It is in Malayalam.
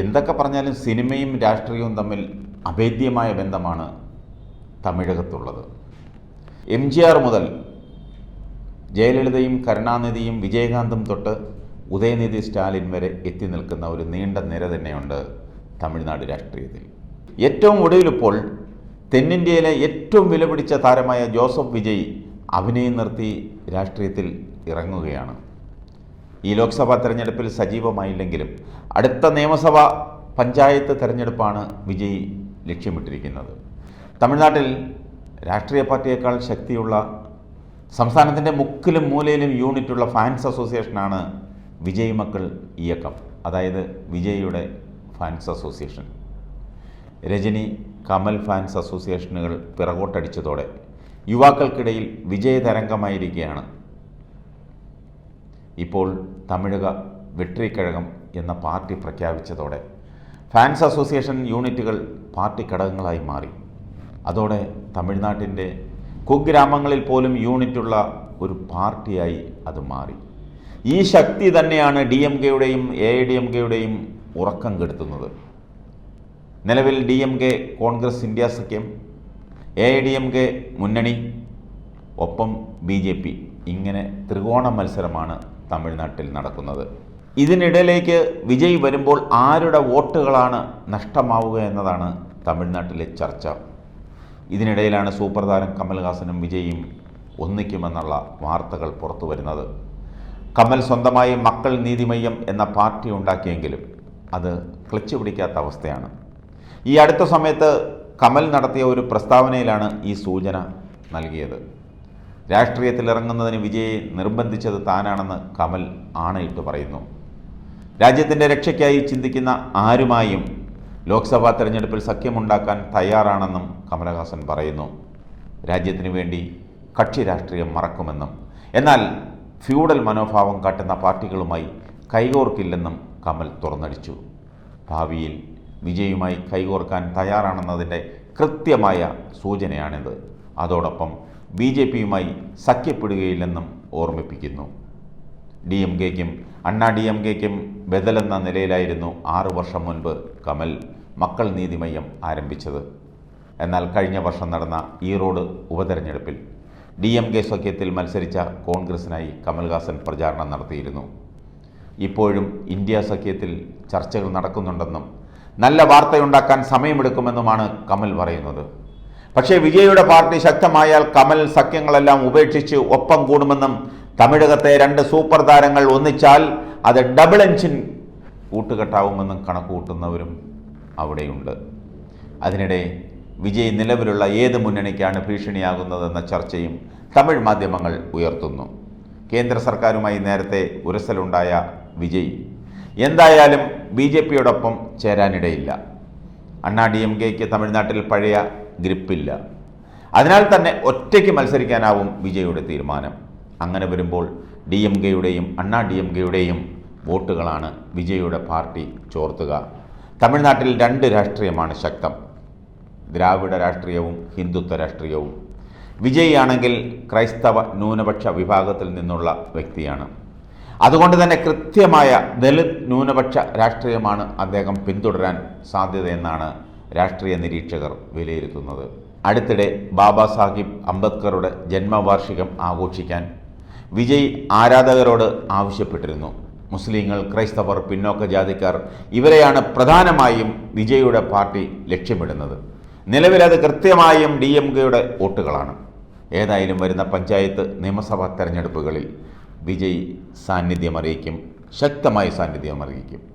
എന്തൊക്കെ പറഞ്ഞാലും സിനിമയും രാഷ്ട്രീയവും തമ്മിൽ അഭേദ്യമായ ബന്ധമാണ് തമിഴകത്തുള്ളത്. എം ജി ആർ മുതൽ ജയലളിതയും കരുണാനിധിയും വിജയകാന്തും തൊട്ട് ഉദയനിധി സ്റ്റാലിൻ വരെ എത്തി നിൽക്കുന്ന ഒരു നീണ്ട നിര തന്നെയുണ്ട് തമിഴ്നാട് രാഷ്ട്രീയത്തിൽ. ഏറ്റവും ഒടുവിലിപ്പോൾ തെന്നിന്ത്യയിലെ ഏറ്റവും വിലപിടിച്ച താരമായ ജോസഫ് വിജയ് അഭിനയം നിർത്തി രാഷ്ട്രീയത്തിൽ ഇറങ്ങുകയാണ്. ഈ ലോക്സഭാ തെരഞ്ഞെടുപ്പിൽ സജീവമായില്ലെങ്കിലും അടുത്ത നിയമസഭാ പഞ്ചായത്ത് തെരഞ്ഞെടുപ്പാണ് വിജയി ലക്ഷ്യമിട്ടിരിക്കുന്നത്. തമിഴ്നാട്ടിൽ രാഷ്ട്രീയ പാർട്ടിയേക്കാൾ ശക്തിയുള്ള സംസ്ഥാനത്തിന്റെ മുക്കിലും മൂലയിലും യൂണിറ്റുള്ള ഫാൻസ് അസോസിയേഷനാണ് വിജയ് മക്കൾ ഇയക്കം. അതായത് വിജയിയുടെ fans association. Rajini Kamal fans അസോസിയേഷനുകൾ പിറകോട്ടടിച്ചതോടെ യുവാക്കൾക്കിടയിൽ വിജയ വിജയതരംഗമായിരിക്കുകയാണ് ഇപ്പോൾ തമിഴക വെട്രിക്കഴകം എന്ന പാർട്ടി പ്രഖ്യാപിച്ചതോടെ ഫാൻസ് അസോസിയേഷൻ യൂണിറ്റുകൾ പാർട്ടി ഘടകങ്ങളായി മാറി. അതോടെ തമിഴ്നാട്ടിന്റെ കുഗ്രാമങ്ങളിൽ പോലും യൂണിറ്റുള്ള ഒരു പാർട്ടിയായി അത് മാറി. ഈ ശക്തി തന്നെയാണ് ഡി എം കെയുടെയും എ ഡി എം കെയുടെയും ഉറക്കം കെടുത്തുന്നത്. നിലവിൽ D M K Congress India സഖ്യം എ ഡി എം കെ മുന്നണി ഒപ്പം ബി ജെ പി. ഇങ്ങനെ ത്രികോണ മത്സരമാണ് തമിഴ്നാട്ടിൽ നടക്കുന്നത്. ഇതിനിടയിലേക്ക് വിജയ് വരുമ്പോൾ ആരുടെ വോട്ടുകളാണ് നഷ്ടമാവുക എന്നതാണ് തമിഴ്നാട്ടിലെ ചർച്ച. ഇതിനിടയിലാണ് സൂപ്പർ താരം കമൽഹാസനും വിജയും ഒന്നിക്കുമെന്നുള്ള വാർത്തകൾ പുറത്തു വരുന്നത്. കമൽ സ്വന്തമായി മക്കൾ നീതിമയ്യം എന്ന പാർട്ടി ഉണ്ടാക്കിയെങ്കിലും അത് ക്ലച്ച് പിടിക്കാത്ത അവസ്ഥയാണ്. ഈ അടുത്ത സമയത്ത് കമൽ നടത്തിയ ഒരു പ്രസ്താവനയിലാണ് ഈ സൂചന നൽകിയത്. രാഷ്ട്രീയത്തിൽ ഇറങ്ങുന്നതിന് വിജയെ നിർബന്ധിച്ചത് താനാണെന്ന് കമൽ ആണയിട്ട് പറയുന്നു. രാജ്യത്തിന്റെ രക്ഷയ്ക്കായി ചിന്തിക്കുന്ന ആരുമായും ലോക്സഭാ തെരഞ്ഞെടുപ്പിൽ സഖ്യമുണ്ടാക്കാൻ തയ്യാറാണെന്നും കമലഹാസൻ പറയുന്നു. രാജ്യത്തിനു വേണ്ടി കക്ഷി രാഷ്ട്രീയം മറക്കുമെന്നും എന്നാൽ ഫ്യൂഡൽ മനോഭാവം കാട്ടുന്ന പാർട്ടികളുമായി കൈകോർക്കില്ലെന്നും കമൽ തുറന്നടിച്ചു. ഭാവിയിൽ വിജയുമായി കൈകോർക്കാൻ തയ്യാറാണെന്നതിന്റെ കൃത്യമായ സൂചനയാണിത്. അതോടൊപ്പം ബി ജെ പിയുമായി സഖ്യപ്പെടുകയില്ലെന്നും ഓർമ്മിപ്പിക്കുന്നു. ഡി എം കെക്കും അണ്ണാ ഡി എം കെക്കും ബദലെന്ന നിലയിലായിരുന്നു ആറു വർഷം മുൻപ് കമൽ മക്കൾ നീതിമയ്യം ആരംഭിച്ചത്. എന്നാൽ കഴിഞ്ഞ വർഷം നടന്ന ഈറോഡ് ഉപതെരഞ്ഞെടുപ്പിൽ ഡി എം കെ സഖ്യത്തിൽ മത്സരിച്ച കോൺഗ്രസിനായി കമൽഹാസൻ പ്രചാരണം നടത്തിയിരുന്നു. ഇപ്പോഴും ഇന്ത്യ സഖ്യത്തിൽ ചർച്ചകൾ നടക്കുന്നുണ്ടെന്നും നല്ല വാർത്തയുണ്ടാക്കാൻ സമയമെടുക്കുമെന്നുമാണ് കമൽ പറയുന്നത്. പക്ഷേ വിജയുടെ പാർട്ടി ശക്തമായാൽ കമൽ സഖ്യങ്ങളെല്ലാം ഉപേക്ഷിച്ച് ഒപ്പം കൂടുമെന്നും തമിഴകത്തെ രണ്ട് സൂപ്പർ താരങ്ങൾ ഒന്നിച്ചാൽ അത് ഡബിൾ എഞ്ചിൻ കൂട്ടുകെട്ടാവുമെന്നും കണക്കുകൂട്ടുന്നവരും അവിടെയുണ്ട്. അതിനിടെ വിജയ് നിലവിലുള്ള ഏത് മുന്നണിക്കാണ് ഭീഷണിയാകുന്നതെന്ന ചർച്ചയും തമിഴ് മാധ്യമങ്ങൾ ഉയർത്തുന്നു. കേന്ദ്ര സർക്കാരുമായി നേരത്തെ ഉരസലുണ്ടായ വിജയ്. എന്തായാലും ബി ജെ പിയോടൊപ്പം ചേരാനിടയില്ല. അണ്ണാ ഡി എം കെക്ക് തമിഴ്നാട്ടിൽ പഴയ ഗ്രിപ്പില്ല. അതിനാൽ തന്നെ ഒറ്റയ്ക്ക് മത്സരിക്കാനാവും വിജയുടെ തീരുമാനം. അങ്ങനെ വരുമ്പോൾ ഡി എം കെയുടെയും അണ്ണാ ഡി എം കെയുടെയും വോട്ടുകളാണ് വിജയുടെ പാർട്ടി ചോർത്തുക. തമിഴ്നാട്ടിൽ രണ്ട് രാഷ്ട്രീയമാണ് ശക്തം. ദ്രാവിഡ രാഷ്ട്രീയവും ഹിന്ദുത്വ രാഷ്ട്രീയവും. വിജയ് ആണെങ്കിൽ ക്രൈസ്തവ ന്യൂനപക്ഷ വിഭാഗത്തിൽ നിന്നുള്ള വ്യക്തിയാണ്. അതുകൊണ്ട് തന്നെ കൃത്യമായ ദളിത് ന്യൂനപക്ഷ രാഷ്ട്രീയമാണ് അദ്ദേഹം പിന്തുടരാൻ സാധ്യതയെന്നാണ് രാഷ്ട്രീയ നിരീക്ഷകർ വിലയിരുത്തുന്നത്. അടുത്തിടെ ബാബാ സാഹിബ് അംബേദ്കറുടെ ജന്മവാർഷികം ആഘോഷിക്കാൻ വിജയ് ആരാധകരോട് ആവശ്യപ്പെട്ടിരുന്നു. മുസ്ലിങ്ങൾ ക്രൈസ്തവർ പിന്നോക്ക ജാതിക്കാർ ഇവരെയാണ് പ്രധാനമായും വിജയുടെ പാർട്ടി ലക്ഷ്യമിടുന്നത്. നിലവിലത് കൃത്യമായും ഡി എം കെയുടെ വോട്ടുകളാണ്. ഏതായാലും വരുന്ന പഞ്ചായത്ത് നിയമസഭാ തെരഞ്ഞെടുപ്പുകളിൽ വിജയ് സാന്നിധ്യം അറിയിക്കും ശക്തമായ സാന്നിധ്യമറിയിക്കും